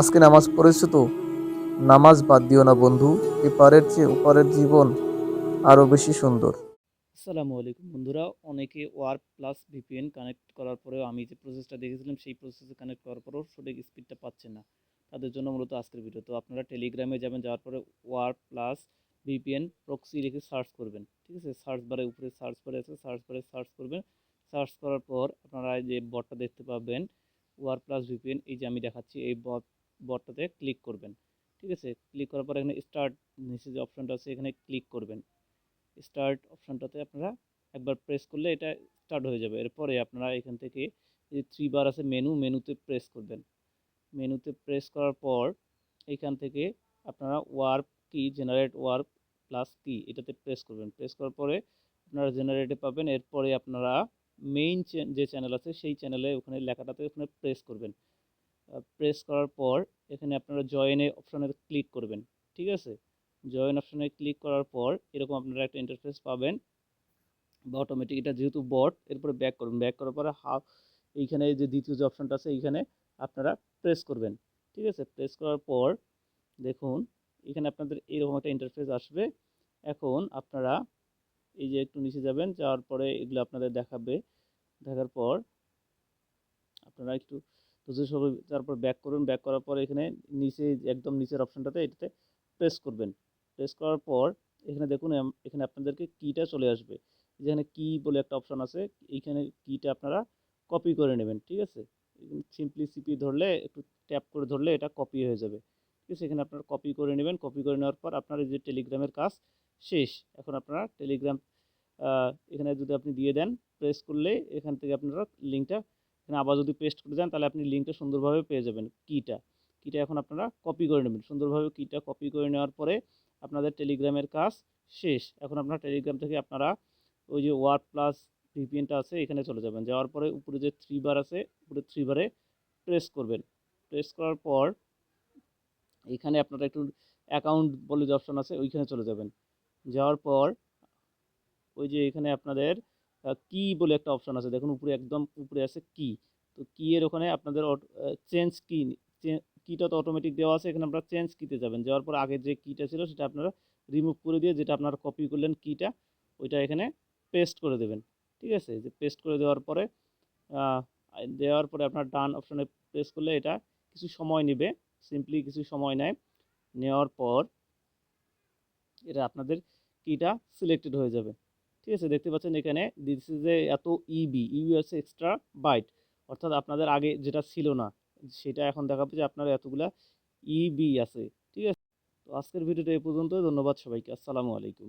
আজকে নামাজ পড়েছো তো? নামাজ বাদ দিও না বন্ধু, এপারের চেয়ে ওপারের জীবন আরও বেশি সুন্দর। আসসালামু আলাইকুম বন্ধুরা, অনেকে ওয়ার প্লাস ভিপিএন কানেক্ট করার পরেও আমি যে প্রসেসটা দেখেছিলাম, সেই প্রসেসে কানেক্ট করার পরেও সঠিক স্পিডটা পাচ্ছে না। তাদের জন্য মূলত আজকের ভিডিও তো আপনারা টেলিগ্রামে যাবেন, যাওয়ার পরে ওয়ার প্লাস ভিপিএন প্রক্সি রেখে সার্চ করবেন। ঠিক আছে? সার্চ বারে উপরে সার্চ বারে আছে সার্চ বারে সার্চ করবেন। সার্চ করার পর আপনারা যে বটটা দেখতে পাবেন ওয়ার প্লাস ভিপিএন, এই যে আমি দেখাচ্ছি, এই বট বটটাতে ক্লিক করবেন। ঠিক আছে? ক্লিক করার পর এখানে স্টার্ট নিচে যে অপশনটা আছে, এখানে ক্লিক করবেন। স্টার্ট অপশানটাতে আপনারা একবার প্রেস করলে এটা স্টার্ট হয়ে যাবে। এরপরে আপনারা এখান থেকে যে থ্রি বার আছে মেনু মেনুতে প্রেস করবেন। মেনুতে প্রেস করার পর এখান থেকে আপনারা ওয়ার্ক কি জেনারেট ওয়ার্ক প্লাস কি এটাতে প্রেস করবেন। প্রেস করার পরে আপনারা জেনারেটে পাবেন। এরপরে আপনারা মেইন যে চ্যানেল আছে, সেই চ্যানেলে ওখানে লেখাটাতে ওখানে প্রেস করবেন। প্রেস করার পর এখানে আপনারা জয়েনে অপশানে ক্লিক করবেন, ঠিক আছে? জয়েন অপশানে ক্লিক করার পর এরকম আপনারা একটা ইন্টারফেস পাবেন বা অটোমেটিক এটা যেহেতু বট এরপরে ব্যাক করবেন। ব্যাক করার পরে হাফ এইখানে যে দ্বিতীয় যে অপশানটা আছে, এইখানে আপনারা প্রেস করবেন, ঠিক আছে? প্রেস করার পর দেখুন, এখানে আপনাদের এরকম একটা ইন্টারফেস আসবে। এখন আপনারা এই যে একটু নিচে যাবেন, যাওয়ার পরে এগুলো আপনাদের দেখাবে। দেখার পর আপনারা একটু ধৈর্য সবাই তারপর ব্যাক করুন ব্যাক করার পর এখানে নিচে একদম নিচের অপশানটাতে এটাতে প্রেস করবেন। প্রেস করার পর এখানে দেখুন এখানে আপনাদেরকে কিটা চলে আসবে। যেখানে কি বলে একটা অপশান আছে, এইখানে কিটা আপনারা কপি করে নেবেন, ঠিক আছে? সিম্পলি সিপি ধরলে, একটু ট্যাপ করে ধরলে এটা কপি হয়ে যাবে। ঠিক আছে? এখানে আপনারা কপি করে নেবেন কপি করে নেওয়ার পর আপনার যে টেলিগ্রামের কাজ শেষ। এখন আপনারা টেলিগ্রাম এখানে যদি আপনি দিয়ে দেন প্রেস করলে এখান থেকে আপনারা লিঙ্কটা আবার যদি পেস্ট করে দেন, তাহলে আপনি লিঙ্কটা সুন্দরভাবে পেয়ে যাবেন কিটা কিটা এখন আপনারা কপি করে নেবেন। সুন্দরভাবে কিটা কপি করে নেওয়ার পরে আপনাদের টেলিগ্রামের কাজ শেষ। এখন আপনার টেলিগ্রাম থেকে আপনারা ওই যে ওয়ার্ড প্লাস ভিপিএনটা আছে, এখানে চলে যাবেন। যাওয়ার পরে উপরে যে থ্রি বার আছে, উপরে থ্রি বারে প্রেস করবেন। প্রেস করার পর এখানে আপনারা একটু অ্যাকাউন্ট বলে যে অপশান আছে, ওইখানে চলে যাবেন। যাওয়ার পর ওই যে এখানে আপনাদের কি বলে একটা অপশান আছে? দেখুন, উপরে একদম উপরে আছে কি? তো কি এর ওখানে আপনাদের চেঞ্জ কি কিটা তো অটোমেটিক দেওয়া আছে, এখানে আপনারা চেঞ্জ কিতে যাবেন। যাওয়ার পর আগে যে কিটা ছিল, সেটা আপনারা রিমুভ করে দিয়ে যেটা আপনারা কপি করলেন কিটা ওইটা এখানে পেস্ট করে দেবেন। ঠিক আছে? যে পেস্ট করে দেওয়ার পরে দেওয়ার পরে আপনার ডান অপশানে প্রেস করলে এটা কিছু সময় নেবে সিম্পলি কিছু সময় নেয়। নেওয়ার পর, এটা আপনাদের কিটা সিলেক্টেড হয়ে যাবে। ঠিক আছে? দেখতে পাচ্ছেন এখানে দিস ইজ এ এত ইবি ইবি হচ্ছে এক্সট্রা বাইট অর্থাৎ আপনাদের আগে যেটা ছিল না, সেটা এখন দেখাবে যে আপনার এতগুলা ইবি আছে। ঠিক আছে? তো আজকের ভিডিওটা এই পর্যন্ত ধন্যবাদ সবাইকে। আসসালামু আলাইকুম।